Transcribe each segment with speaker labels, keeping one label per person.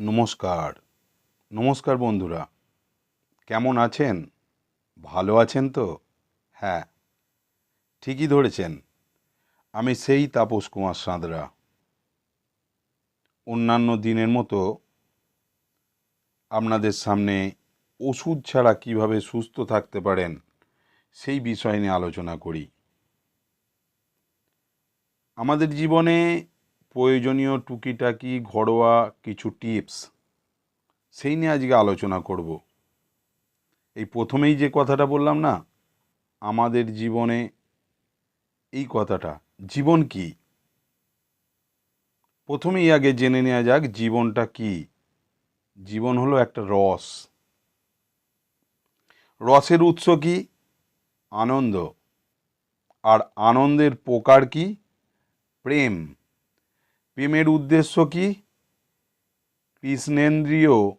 Speaker 1: নমস্কার। নমস্কার বন্ধুরা। কেমন আছেন? ভালো আছেন তো? হ্যাঁ ঠিকই ধরেছেন। আমি সেই তাপস কুমার সাঁতরা। অন্যান্য দিনের মতো আপনাদের সামনে ওষুধ ছাড়া কীভাবে সুস্থ থাকতে পারেন সেই বিষয় নিয়ে আলোচনা করি। আমাদের জীবনে প্রয়োজনীয় টুকিটাকি, ঘরোয়া কিছু টিপস, সেই নিয়ে আজকে আলোচনা করব। এই প্রথমেই যে কথাটা বললাম না, আমাদের জীবনে এই কথাটা, জীবন কি? প্রথমেই আগে জেনে নেওয়া যাক, জীবনটা কি? জীবন হলো একটা রস। রসের উৎস কি? আনন্দ। আর আনন্দের প্রকার কি? প্রেম। প্রেমের উদ্দেশ্য কি? কৃষ্ণেন্দ্রীয়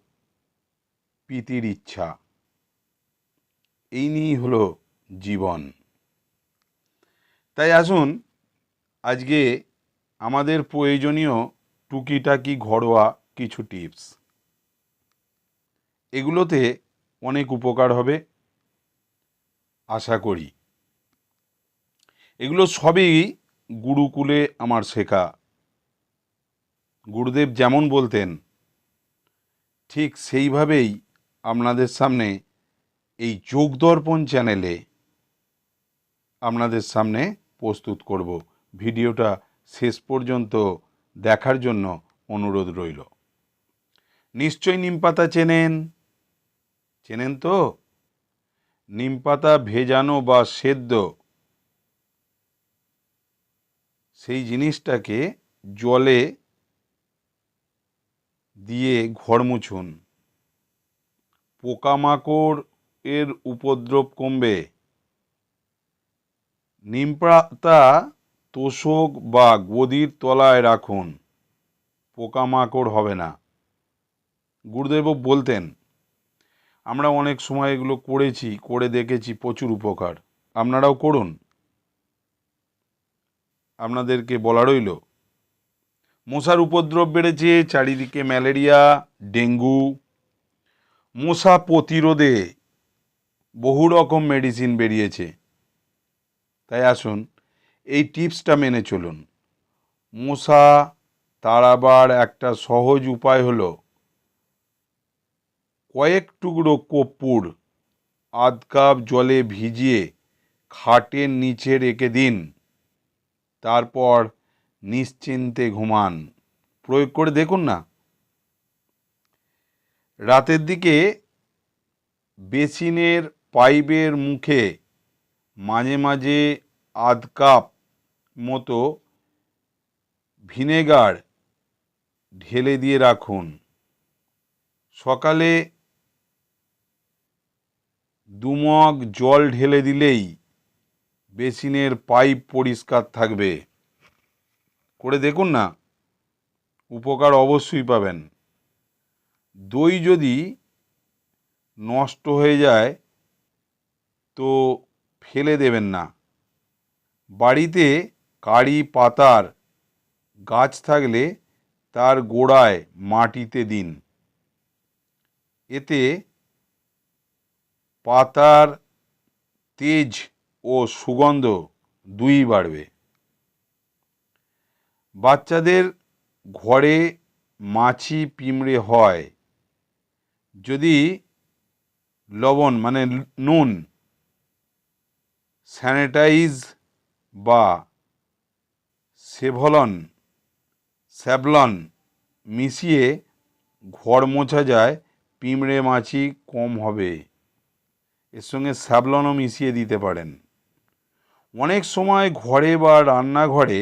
Speaker 1: প্রীতির ইচ্ছা। এই নিয়েই হলো জীবন। তাই আসুন, আজকে আমাদের প্রয়োজনীয় টুকিটাকি ঘরোয়া কিছু টিপস। এগুলোতে অনেক উপকার হবে, আশা করি। এগুলো সবই গুরুকুলে আমার শেখা। গুরুদেব যেমন বলতেন, ঠিক সেইভাবেই আপনাদের সামনে এই যোগদর্পণ চ্যানেলে আপনাদের সামনে প্রস্তুত করব। ভিডিওটা শেষ পর্যন্ত দেখার জন্য অনুরোধ রইল। নিশ্চয়ই নিমপাতা চেনেন? চেনেন তো? নিমপাতা ভেজানো বা সেদ্ধ, সেই জিনিসটাকে জলে দিয়ে ঘর মুছুন। পোকামাকড় এর উপদ্রব কমবে। নিমপাতা তোষক বা গদির তলায় রাখুন। পোকামাকড় হবে না। গুরুদেব বলতেন, আমরা অনেক সময় এগুলো করেছি, করে দেখেছি, প্রচুর উপকার। আপনারাও করুন। আপনাদেরকে বলা রইল মশার উপদ্রব বেড়েছে, চারিদিকে ম্যালেরিয়া, ডেঙ্গু। মশা প্রতিরোধে বহু রকম মেডিসিন বেরিয়েছে। তাই আসুন, এই টিপসটা মেনে চলুন। মশা তাড়াবার একটা সহজ উপায় হলো, কয়েক টুকরো কর্পূর আধ কাপ জলে ভিজিয়ে খাটের নিচে রেখে দিন। তারপর নিশ্চিন্তে ঘুমান। প্রয়োগ করে দেখুন না। রাতের দিকে বেসিনের পাইপের মুখে মাঝে মাঝে আধ কাপ মতো ভিনেগার ঢেলে দিয়ে রাখুন। সকালে দুমগ জল ঢেলে দিলেই বেসিনের পাইপ পরিষ্কার থাকবে। করে দেখুন না, উপকার অবশ্যই পাবেন। দই যদি নষ্ট হয়ে যায়, তো ফেলে দেবেন না। বাড়িতে কারি, পাতার গাছ থাকলে তার গোড়ায় মাটিতে দিন। এতে পাতার তেজ ও সুগন্ধ দুই বাড়বে। বাচ্চাদের ঘরে মাছি পিমড়ে হয়, যদি লবণ মানে নুন, স্যানিটাইজ বা সেভলন স্যাভলন মিশিয়ে ঘর মোছা যায়, পিমড়ে মাছি কম হবে। এর সঙ্গে স্যাভলনও মিশিয়ে দিতে পারেন। অনেক সময় ঘরে বা রান্নাঘরে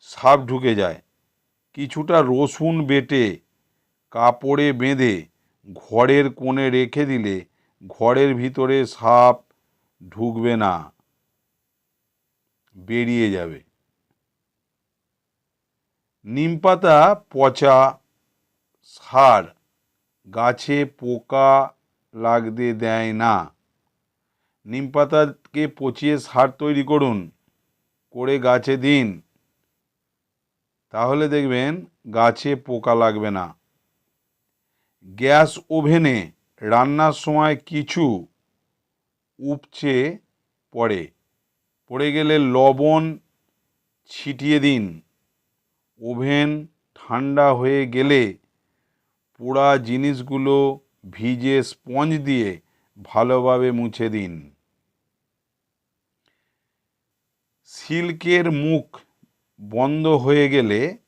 Speaker 1: সাপ ঢুকে যায়। কিছুটা রসুন বেটে, কাপড়ে বেঁধে, ঘরের কোণে রেখে দিলে ঘরের ভিতরে সাপ ঢুকবে না, বেরিয়ে যাবে। নিমপাতা, পচা সার গাছে পোকা লাগতে দেয় না। নিম পাতাকে পচিয়ে সার তৈরি করুন, করে গাছে দিন। তাহলে দেখবেন গাছে পোকা লাগবে না। গ্যাস ওভেনে রান্নার সময় কিছু উপচে পড়ে। পড়ে গেলে লবণ ছিটিয়ে দিন। ওভেন ঠান্ডা হয়ে গেলে পোড়া জিনিসগুলো ভিজে স্পঞ্জ দিয়ে ভালোভাবে মুছে দিন। সিল্কের মুখ বন্ধ হয়ে গেলে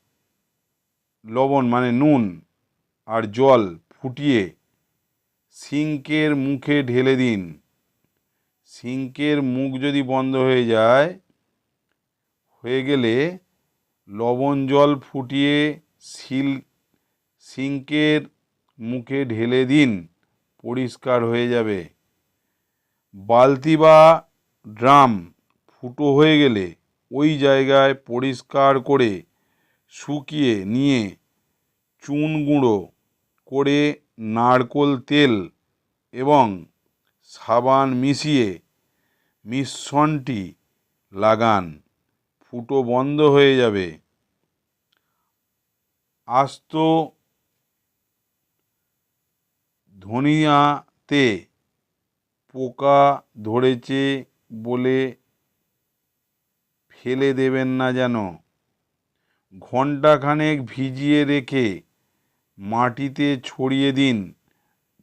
Speaker 1: লবণ মানে নুন আর জল ফুটিয়ে সিঙ্কের মুখে ঢেলে দিন। সিঙ্কের মুখ যদি বন্ধ হয়ে যায়, হয়ে গেলে লবণ জল ফুটিয়ে সিল, সিঙ্কের মুখে ঢেলে দিন, পরিষ্কার হয়ে যাবে। বালতি বা ড্রাম ফুটো হয়ে গেলে ওই জায়গায় পরিষ্কার করে শুকিয়ে নিয়ে চুন গুঁড়ো করে নারকোল তেল এবং সাবান মিশিয়ে মিশ্রণটি লাগান। ফুটো বন্ধ হয়ে যাবে। আস্ত ধনিয়াতে পোকা ধরেছে বলে ফেলে দেবেন না যেন। ঘণ্টাখানেক ভিজিয়ে রেখে মাটিতে ছড়িয়ে দিন,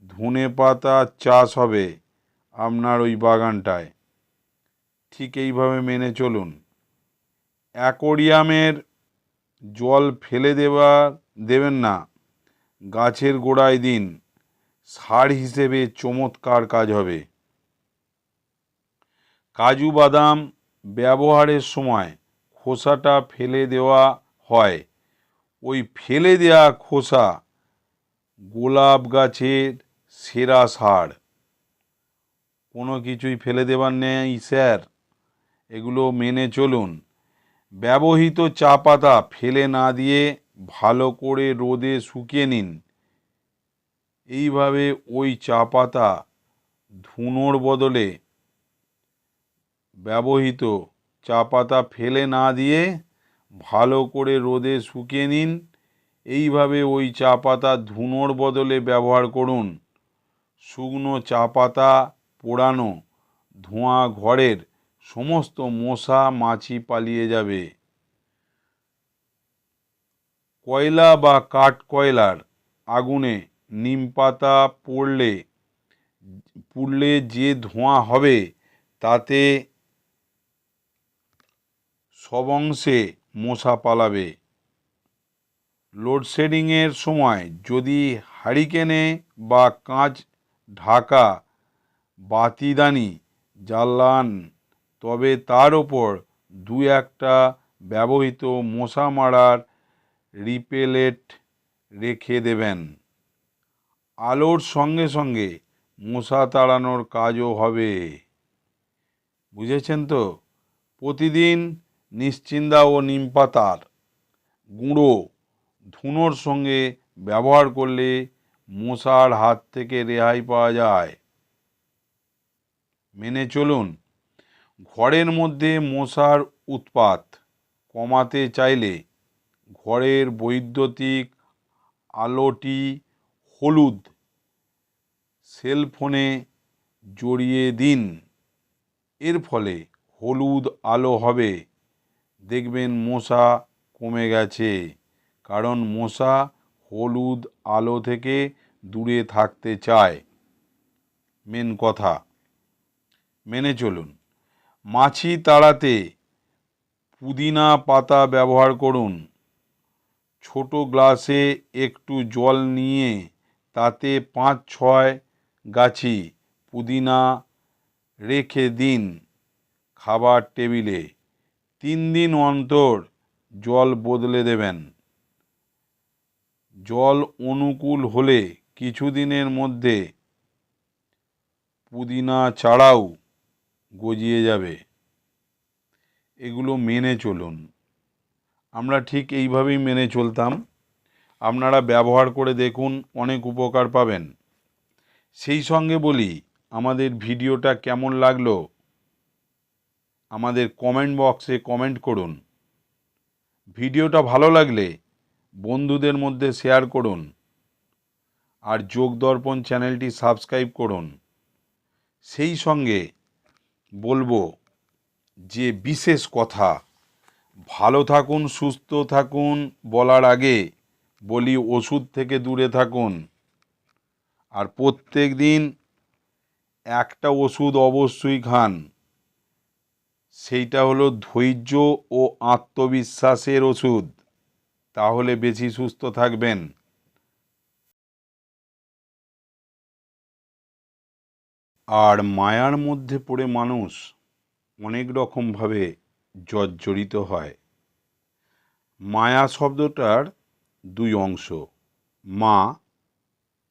Speaker 1: ধনে পাতা চাষ হবে আপনার ওই বাগানটায়। ঠিক এইভাবে মেনে চলুন। অ্যাকোরিয়ামের জল ফেলে দেওয়ার দেবেন না। গাছের গোড়ায় দিন, সার হিসেবে চমৎকার কাজ হবে। কাজু বাদাম ব্যবহারের সময় খোসাটা ফেলে দেওয়া হয়। ওই ফেলে দেওয়া খোসা গোলাপ গাছের সেরা সার। কোনো কিছুই ফেলে দেবার নেই, স্যার। এগুলো মেনে চলুন। ব্যবহৃত চা পাতা ফেলে না দিয়ে ভালো করে রোদে শুকিয়ে নিন। এইভাবে ওই চা পাতা ধুনোর বদলে ব্যবহৃত। চা পাতা ফেলে না দিয়ে ভালো করে রোদে শুকিয়ে নিন। এইভাবে ওই চা পাতা ধুনোর বদলে ব্যবহার করুন। শুকনো চা পাতা, পোড়ানো, ধোঁয়া ঘরের সমস্ত মশা মাছি পালিয়ে যাবে। কয়লা বা কাঠ কয়লার আগুনে নিম পাতা পড়লে, পুড়লে যে ধোঁয়া হবে, তাতে সব অংশে মশা পালাবে। লোডশেডিংয়ের সময় যদি হারিকেনে বা কাঁচ ঢাকা বাতিদানি জ্বালান, তবে তার ওপর দু একটা ব্যবহৃত মশা মারার রিপেলেট রেখে দেবেন। আলোর সঙ্গে সঙ্গে মশা তাড়ানোর কাজও হবে। বুঝেছেন তো? প্রতিদিন নিশ্চিন্দা ও নিম পাতার গুঁড়ো ধুনোর সঙ্গে ব্যবহার করলে মশার হাত থেকে রেহাই পাওয়া যায়। মেনে চলুন, ঘরের মধ্যে মশার উৎপাত কমাতে চাইলে ঘরের বৈদ্যুতিক আলোটি হলুদ সেলফোনে জড়িয়ে দিন। এর ফলে হলুদ আলো হবে। দেখবেন মশা কমে গেছে। কারণ মশা হলুদ আলো থেকে দূরে থাকতে চায়। মেন কথা। মেনে চলুন। মাছি তাড়াতে পুদিনা পাতা ব্যবহার করুন। ছোট গ্লাসে একটু জল নিয়ে তাতে পাঁচ ছয় গাছি পুদিনা রেখে দিন খাবার টেবিলে। তিন দিন অন্তর জল বদলে দেবেন। জল অনুকূল হলে কিছুদিনের মধ্যে পুদিনা ছাড়াও গজিয়ে যাবে। এগুলো মেনে চলুন। আমরা ঠিক এইভাবেই মেনে চলতাম। আপনারা ব্যবহার করে দেখুন, অনেক উপকার পাবেন। সেই সঙ্গে বলি, আমাদের ভিডিওটা কেমন লাগল আমাদের কমেন্ট বক্সে কমেন্ট করুন। ভিডিওটা ভালো লাগলে বন্ধুদের মধ্যে শেয়ার করুন। আর যোগ দর্পণ চ্যানেলটি সাবস্ক্রাইব করুন। সেই সঙ্গে বলব যে বিশেষ কথা, ভালো থাকুন, সুস্থ থাকুন বলার আগে বলি ওষুধ থেকে দূরে থাকুন। আর প্রত্যেক দিন একটা ওষুধ অবশ্যই খান। সেইটা হলো ধৈর্য ও আত্মবিশ্বাসের ওষুধ। তাহলে বেশি সুস্থ থাকবেন। আর মায়ার মধ্যে পড়ে মানুষ অনেক রকমভাবে জর্জরিত হয়। মায়া শব্দটার দুই অংশ, মা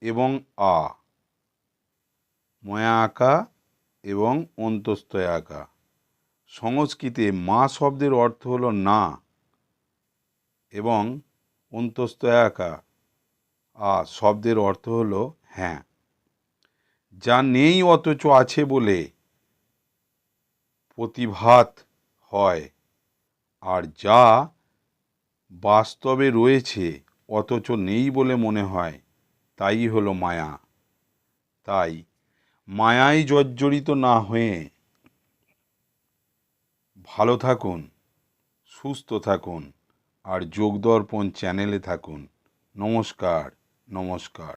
Speaker 1: এবং আ। ময়া আঁকা এবং অন্তস্তয় আঁকা। সংস্কৃতে মা শব্দের অর্থ হলো না এবং অন্তস্তয় একা, আ শব্দের অর্থ হলো হ্যাঁ। যা নেই অথচ আছে বলে প্রতিভাত হয় আর যা বাস্তবে রয়েছে অথচ নেই বলে মনে হয়, তাই হলো মায়া। তাই মায়ায় জর্জরিত না হয়ে ভালো থাকুন সুস্থ থাকুন আর যোগদর্পণ চ্যানেলে থাকুন। নমস্কার নমস্কার।